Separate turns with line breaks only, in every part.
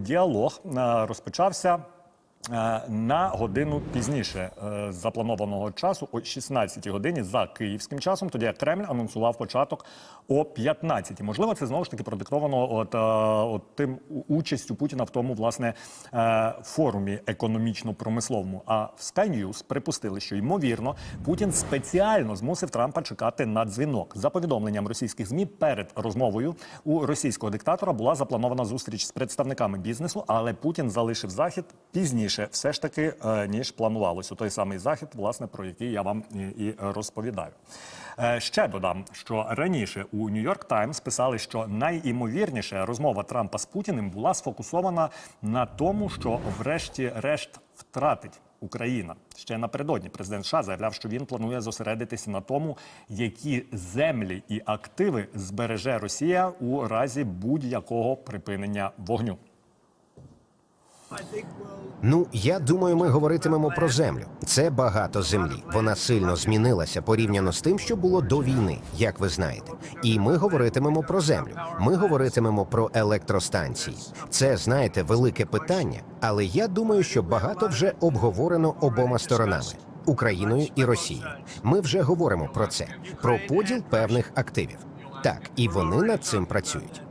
Діалог е, розпочався на годину пізніше е, запланованого часу о 16 годині за київським часом. Тоді як Кремль анонсував початок о 15. Можливо, це знову ж таки продиктовано от, е, от тим участю Путіна в тому власне е, форумі економічно-промисловому. А в Sky News припустили, що ймовірно Путін спеціально змусив Трампа чекати на дзвінок. За повідомленням російських змі перед розмовою у російського диктатора була запланована зустріч з представниками бізнесу, але Путін залишив захід пізніше, все ж таки е, ніж планувалось. У той самий захід, власне, про який я вам і, і розповідаю. Е, Ще додам, що раніше у Нью-Йорк Таймс писали, що найімовірніше розмова Трампа з Путіним була сфокусована на тому, що врешті-решт втратить Україна. Ще напередодні президент США заявляв, що він планує зосередитися на тому, які землі і активи збереже Росія у разі будь-якого припинення вогню.
Ну, я думаю, ми говоритимемо про землю. Це багато землі. Вона сильно змінилася порівняно з тим, що було до війни, як ви знаєте. І ми говоритимемо про землю. Ми говоритимемо про електростанції. Це, знаєте, велике питання, але я думаю, що багато вже обговорено обома сторонами. Україною і Росією. Ми вже говоримо про це, про поділ певних активів. Так, і вони над цим працюють.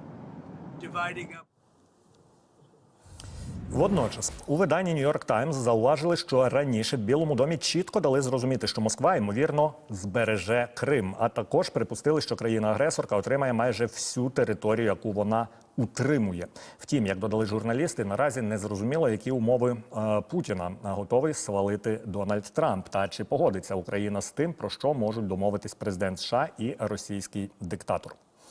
Водночас у виданні Нью-Йорк Таймс зауважили, що раніше Білому домі чітко дали зрозуміти, що Москва ймовірно збереже Крим, а також припустили, що країна-агресорка отримає майже всю територію, яку вона утримує. Втім, як додали журналісти, наразі не зрозуміло, які умови е, Путіна готовий свалити Дональд Трамп, та чи погодиться Україна з тим, про що можуть домовитись президент США і російський диктатор.